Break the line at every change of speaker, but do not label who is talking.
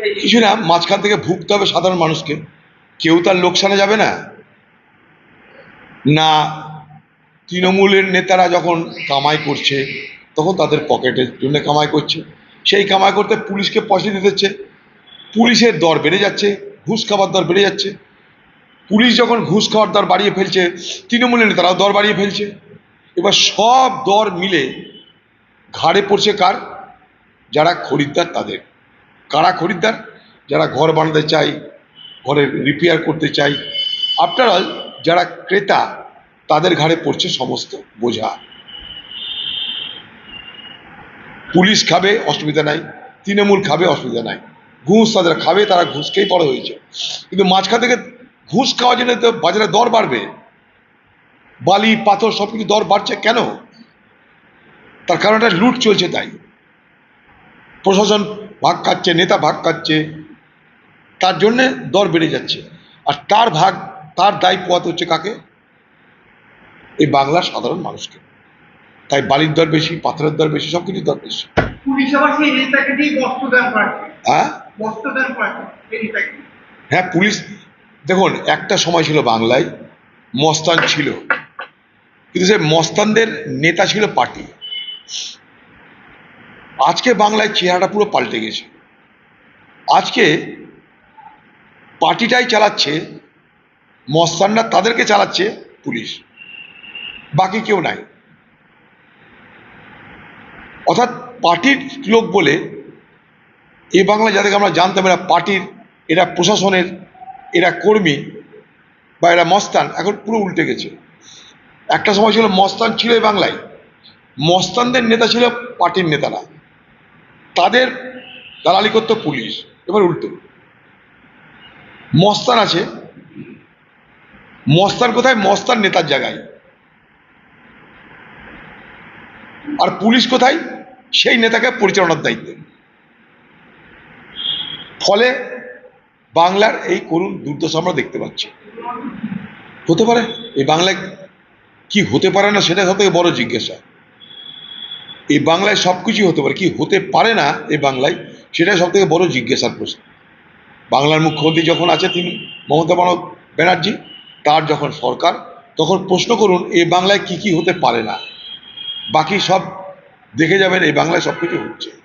কিছু না, মাঝখান থেকে ভুগতে হবে সাধারণ মানুষকে। কেউ তার লোকসানে যাবে না। না, তৃণমূলের নেতারা যখন কামাই করছে, তখন তাদের পকেটের জন্য কামাই করছে। সেই কামাই করতে পুলিশকে পয়সা দিতে হচ্ছে। পুলিশের দর বেড়ে যাচ্ছে, ঘুষ খাবার দর বেড়ে যাচ্ছে। পুলিশ যখন ঘুষ খাওয়ার দর বাড়িয়ে ফেলছে, তৃণমূলের নেতারাও দর বাড়িয়ে ফেলছে। এবার সব দর মিলে ঘাড়ে পড়ছে কার? যারা খরিদ্দার তাদের। কারা খরিদ্দার? যারা ঘর বানাতে চাই ঘরে রিপেয়ার করতে চাই। অল যারা ক্রেতা, তাদের ঘাড়ে পড়ছে সমস্ত বোঝা। পুলিশ খাবে, অসুবিধা নাই। তৃণমূল খাবে, অসুবিধা নাই। ঘুষ তাদের খাবে, তারা ঘুষ ঘুষকেই বড় হয়েছে। কিন্তু মাঝখান থেকে ঘুষ খাওয়ার জন্য তো বাজারে দর বাড়বে। বালি, পাথর সব কিছু দর বাড়ছে কেন? তার কারণ একটা লুট চলছে তাই। প্রশাসন ভাগ খাচ্ছে নেতা ভাগ খাচ্ছে তার জন্যে দর বেড়ে যাচ্ছে। আর তার ভাগ তার দায় পোয়াতে হচ্ছে কাকে? এই বাংলার সাধারণ মানুষকে। তাই বালির দর বেশি পাথরের দর বেশি সব কিছুর দর বেশি। হ্যাঁ? হ্যাঁ পুলিশ দেখুন একটা সময় ছিল বাংলায় মস্তান ছিল। কিন্তু সে মস্তানদের নেতা ছিল পার্টি। আজকে বাংলায় চেহারাটা পুরো পাল্টে গেছে। আজকে পার্টিটাই চালাচ্ছে, মস্তানরা তাদেরকে চালাচ্ছে পুলিশ। বাকি কেউ নাই। অর্থাৎ পার্টির লোক বলে এই বাংলা যাদেরকে আমরা জানতাম, এরা পার্টির, এরা প্রশাসনের, এরা কর্মী বা এরা মস্তান, এখন পুরো উল্টে গেছে। একটা সময় ছিল মস্তান ছিল এই বাংলায়। মস্তানদের নেতা ছিল পার্টির নেতারা। তাদের দালালি করতো পুলিশ। এবার উল্টো। মস্তান আছে। মস্তান কোথায়? মস্তান নেতার জায়গায়। আর পুলিশ কোথায়? সেই নেতাকে পরিচালনার দায়িত্ব। ফলে বাংলার এই করুণ দুর্দশা আমরা দেখতে পাচ্ছি। হতে পারে? এই বাংলায় কি হতে পারে না, সেটা সব থেকে বড় জিজ্ঞাসা। এই বাংলায় সব কিছুই হতে পারে, কি হতে পারে না এই বাংলায়, সেটাই সব থেকে বড় জিজ্ঞাসার প্রশ্ন। বাংলার মুখ্যমন্ত্রী যখন আছে তিনি, মমতা ব্যানার্জি, তার যখন সরকার, তখন প্রশ্ন করুন, এই বাংলায় কি কি হতে পারে না? বাকি সব দেখে যাবেন, এই বাংলায় সব কিছু হচ্ছে।